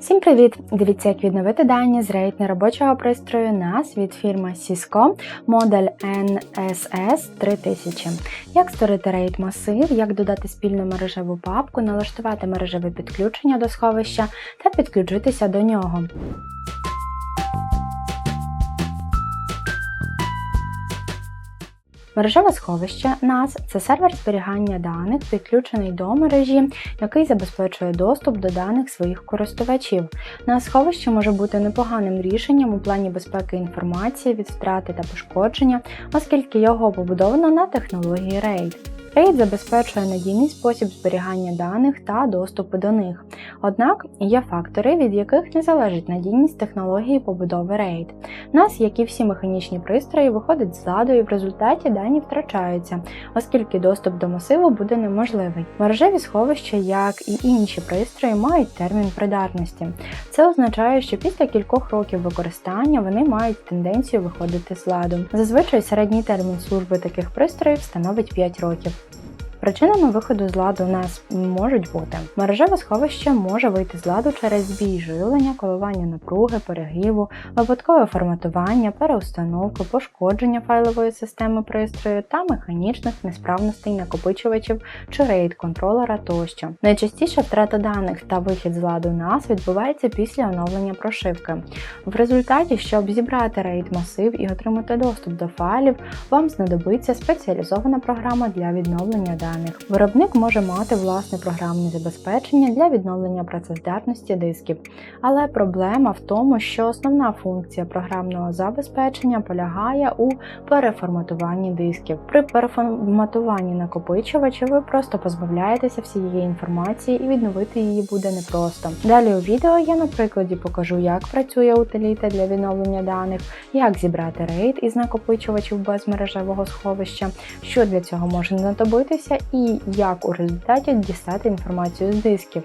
Всім привіт! Дивіться, як відновити дані з рейд неробочого пристрою NAS від фірми Cisco модель NSS 3000. Як створити рейд масив, як додати спільну мережеву папку, налаштувати мережеве підключення до сховища та підключитися до нього. Мережеве сховище NAS – це сервер зберігання даних, підключений до мережі, який забезпечує доступ до даних своїх користувачів. NAS сховище може бути непоганим рішенням у плані безпеки інформації від втрати та пошкодження, оскільки його побудовано на технології RAID. RAID забезпечує надійний спосіб зберігання даних та доступу до них. Однак є фактори, від яких не залежить надійність технології побудови RAID. нас, як і всі механічні пристрої, виходить з ладу і в результаті дані втрачаються, оскільки доступ до масиву буде неможливий. Мережеві сховища, як і інші пристрої, мають термін придатності. Це означає, що після кількох років використання вони мають тенденцію виходити з ладу. Зазвичай середній термін служби таких пристроїв становить 5 років. Причинами виходу з ладу у нас можуть бути мережеве сховище може вийти з ладу через збій живлення, коливання напруги, перегріву, випадкове форматування, переустановку, пошкодження файлової системи пристрою та механічних несправностей накопичувачів чи рейд контролера тощо. Найчастіше втрата даних та вихід з ладу NAS відбувається після оновлення прошивки. В результаті, щоб зібрати рейд масив і отримати доступ до файлів, вам знадобиться спеціалізована програма для відновлення даних даних. Виробник може мати власне програмне забезпечення для відновлення працездатності дисків, але проблема в тому, що основна функція програмного забезпечення полягає у переформатуванні дисків. При переформатуванні накопичувача ви просто позбавляєтеся всієї інформації і відновити її буде непросто. Далі у відео я на прикладі покажу, як працює утиліта для відновлення даних, як зібрати рейд із накопичувачів без мережевого сховища, що для цього може знадобитися і як у результаті дістати інформацію з дисків.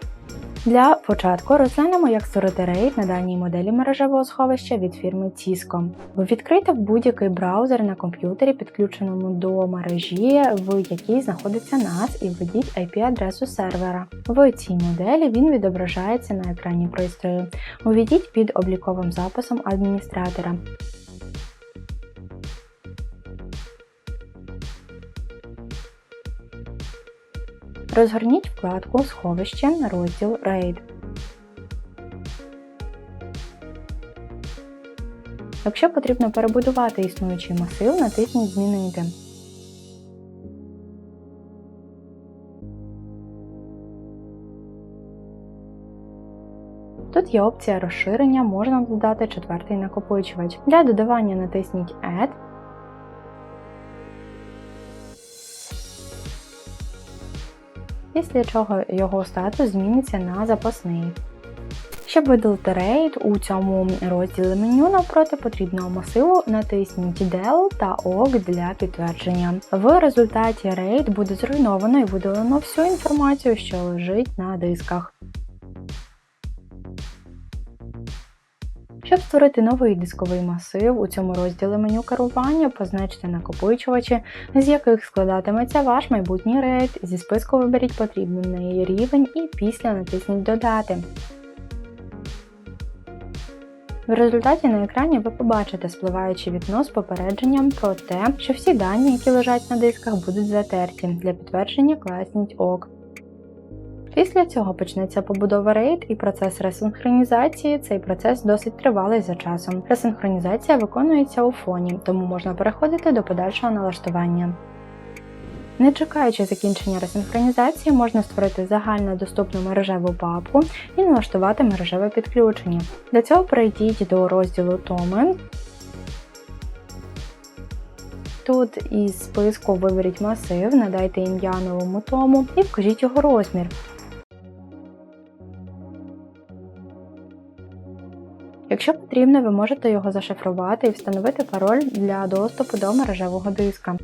Для початку розглянемо, як створити рейд на даній моделі мережевого сховища від фірми Cisco. Ви відкрийте будь-який браузер на комп'ютері, підключеному до мережі, в якій знаходиться NAS, і введіть IP-адресу сервера. В цій моделі він відображається на екрані пристрою. Уведіть під обліковим записом адміністратора. Розгорніть вкладку Сховище на розділ RAID. Якщо потрібно перебудувати існуючий масив, натисніть Змінити. Тут є опція розширення, можна додати четвертий накопичувач. Для додавання натисніть Add після чого його статус зміниться на запасний. Щоб видалити рейд у цьому розділі меню навпроти потрібного масиву, натисніть Del та OK для підтвердження. В результаті рейд буде зруйновано і видалено всю інформацію, що лежить на дисках. Щоб створити новий дисковий масив, у цьому розділі меню керування позначте накопичувачі, з яких складатиметься ваш майбутній рейд. Зі списку виберіть потрібний рівень і після натисніть Додати. В результаті на екрані ви побачите спливаюче вікно з попередженням про те, що всі дані, які лежать на дисках, будуть затерті. Для підтвердження класніть ОК. Після цього почнеться побудова RAID і процес ресинхронізації. Цей процес досить тривалий за часом. Ресинхронізація виконується у фоні, тому можна переходити до подальшого налаштування. Не чекаючи закінчення ресинхронізації, можна створити загально доступну мережеву папку і налаштувати мережеве підключення. Для цього перейдіть до розділу Томи. Тут із списку виберіть масив, надайте ім'я новому тому і вкажіть його розмір. Якщо потрібно, ви можете його зашифрувати і встановити пароль для доступу до мережевого диска.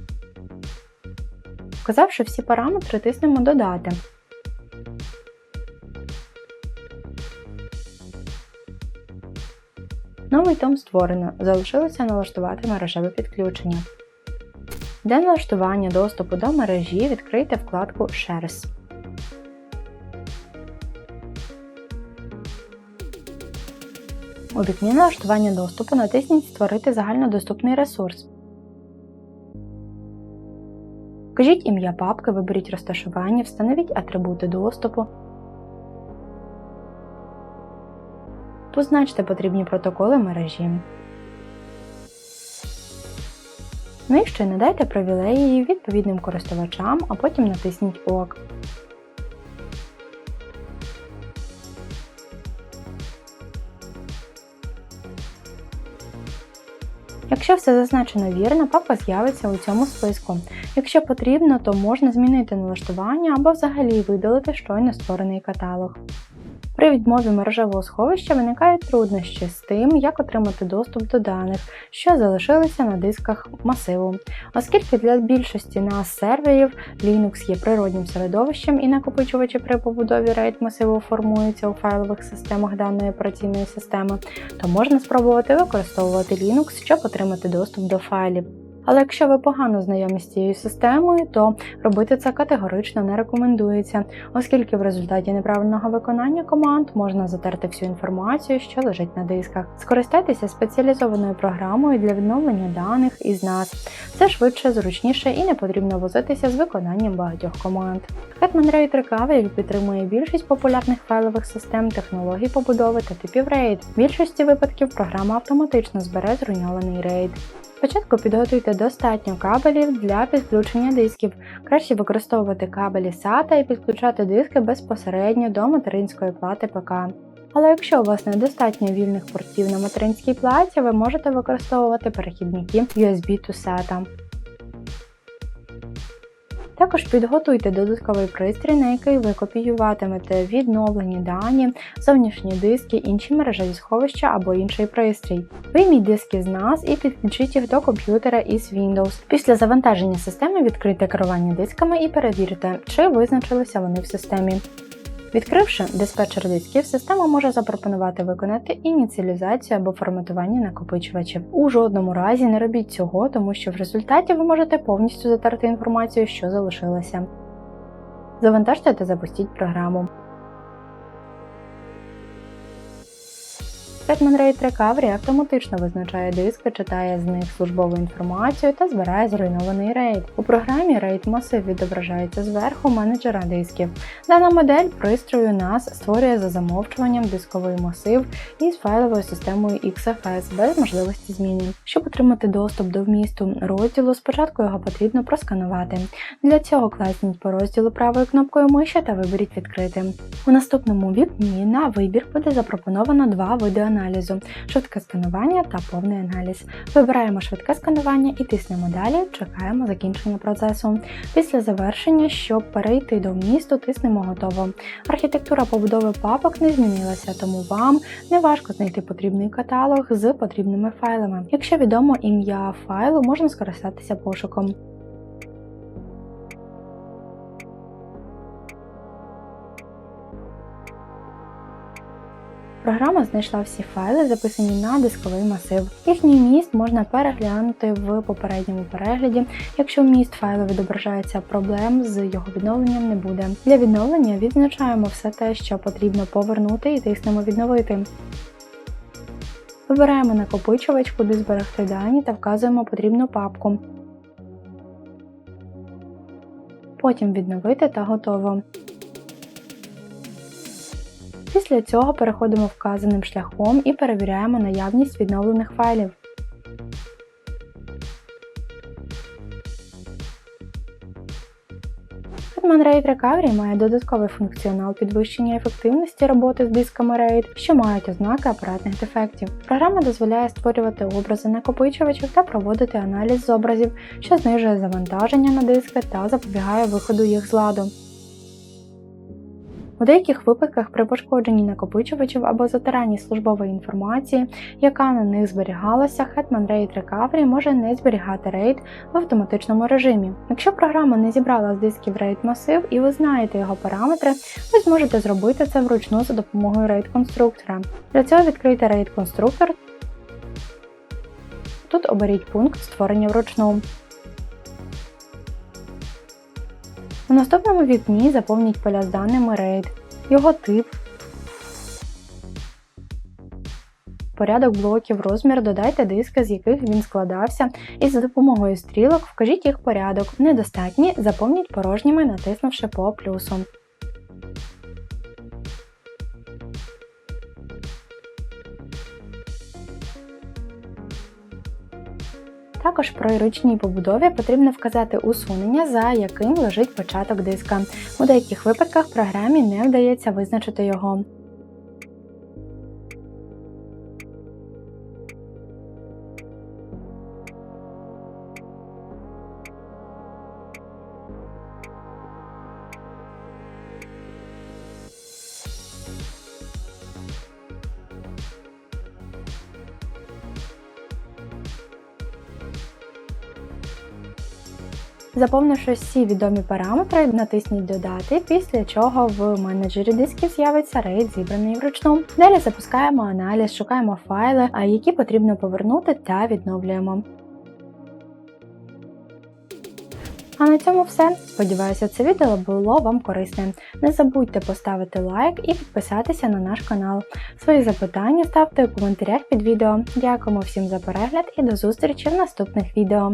Вказавши всі параметри, тиснемо Додати. Новий том створено. Залишилося налаштувати мережеве підключення. Для налаштування доступу до мережі відкрийте вкладку Shares. У вікні налаштування доступу натисніть Створити загальнодоступний ресурс. Вкажіть ім'я папки, виберіть розташування, встановіть атрибути доступу. Позначте потрібні протоколи мережі. Ну і ще надайте привілеї відповідним користувачам, а потім натисніть ОК. Якщо все зазначено вірно, папа з'явиться у цьому списку. Якщо потрібно, то можна змінити налаштування або взагалі видалити щойно створений каталог. При відмові мережевого сховища виникають труднощі з тим, як отримати доступ до даних, що залишилися на дисках масиву. Оскільки для більшості нас серверів Linux є природнім середовищем і накопичувачі при побудові RAID масиву формуються у файлових системах даної операційної системи, то можна спробувати використовувати Linux, щоб отримати доступ до файлів. Але якщо ви погано знайомі з цією системою, то робити це категорично не рекомендується, оскільки в результаті неправильного виконання команд можна затерти всю інформацію, що лежить на дисках. Скористайтеся спеціалізованою програмою для відновлення даних із NAS. Це швидше, зручніше і не потрібно возитися з виконанням багатьох команд. Hetman RAID Recovery підтримує більшість популярних файлових систем, технологій побудови та типів RAID. В більшості випадків програма автоматично збере зруйнований RAID. Спочатку підготуйте достатньо кабелів для підключення дисків. Краще використовувати кабелі SATA і підключати диски безпосередньо до материнської плати ПК. Але якщо у вас недостатньо вільних портів на материнській платі, ви можете використовувати перехідники USB to SATA. Також підготуйте додатковий пристрій, на який ви копіюватимете відновлені дані, зовнішні диски, інші мережеві сховища або інший пристрій. Вийміть диски з нас і підключіть їх до комп'ютера із Windows. Після завантаження системи відкрийте керування дисками і перевірте, чи визначилися вони в системі. Відкривши диспетчер дисків, система може запропонувати виконати ініціалізацію або форматування накопичувачів. У жодному разі не робіть цього, тому що в результаті ви можете повністю затерти інформацію, що залишилася. Завантажте та запустіть програму. Hetman RAID Recovery автоматично визначає диски, читає з них службову інформацію та збирає зруйнований RAID. У програмі RAID масив відображається зверху менеджера дисків. Дана модель пристрою NAS створює за замовчуванням дисковий масив із файловою системою XFS без можливості зміни. Щоб отримати доступ до вмісту розділу, спочатку його потрібно просканувати. Для цього класніть по розділу правою кнопкою миші та виберіть відкрити. У наступному вікні на вибір буде запропоновано два види швидке сканування та повний аналіз. Вибираємо швидке сканування і тиснемо далі, чекаємо закінчення процесу. Після завершення, щоб перейти до вмісту, тиснемо готово. Архітектура побудови папок не змінилася, тому вам не важко знайти потрібний каталог з потрібними файлами. Якщо відомо ім'я файлу, можна скористатися пошуком. Програма знайшла всі файли, записані на дисковий масив. Їхній міст можна переглянути в попередньому перегляді. Якщо вміст файлу відображається, проблем з його відновленням не буде. Для відновлення відзначаємо все те, що потрібно повернути, і тиснемо відновити. Вибираємо накопичувач, куди зберегти дані та вказуємо потрібну папку. Потім відновити та готово. Після цього переходимо вказаним шляхом і перевіряємо наявність відновлених файлів. Hetman RAID Recovery має додатковий функціонал підвищення ефективності роботи з дисками RAID, що мають ознаки апаратних дефектів. Програма дозволяє створювати образи накопичувачів та проводити аналіз з образів, що знижує завантаження на диски та запобігає виходу їх з ладу. У деяких випадках при пошкодженні накопичувачів або затиранні службової інформації, яка на них зберігалася, Hetman RAID Recovery може не зберігати RAID в автоматичному режимі. Якщо програма не зібрала з дисків RAID масив і ви знаєте його параметри, ви зможете зробити це вручну за допомогою RAID конструктора. Для цього відкрийте RAID конструктор. Тут оберіть пункт створення вручну. У наступному вікні заповніть поля з даними RAID, його тип, порядок блоків, розмір, додайте диски, з яких він складався, і за допомогою стрілок вкажіть їх порядок. Недостатні, заповніть порожніми, натиснувши по плюсу. Також при ручній побудові потрібно вказати усунення, за яким лежить початок диска. У деяких випадках програмі не вдається визначити його. Заповнивши всі відомі параметри, натисніть Додати, після чого в менеджері дисків з'явиться рейд, зібраний вручну. Далі запускаємо аналіз, шукаємо файли, які потрібно повернути та відновлюємо. А на цьому все. Сподіваюся, це відео було вам корисне. Не забудьте поставити лайк і підписатися на наш канал. Свої запитання ставте у коментарях під відео. Дякуємо всім за перегляд і до зустрічі в наступних відео.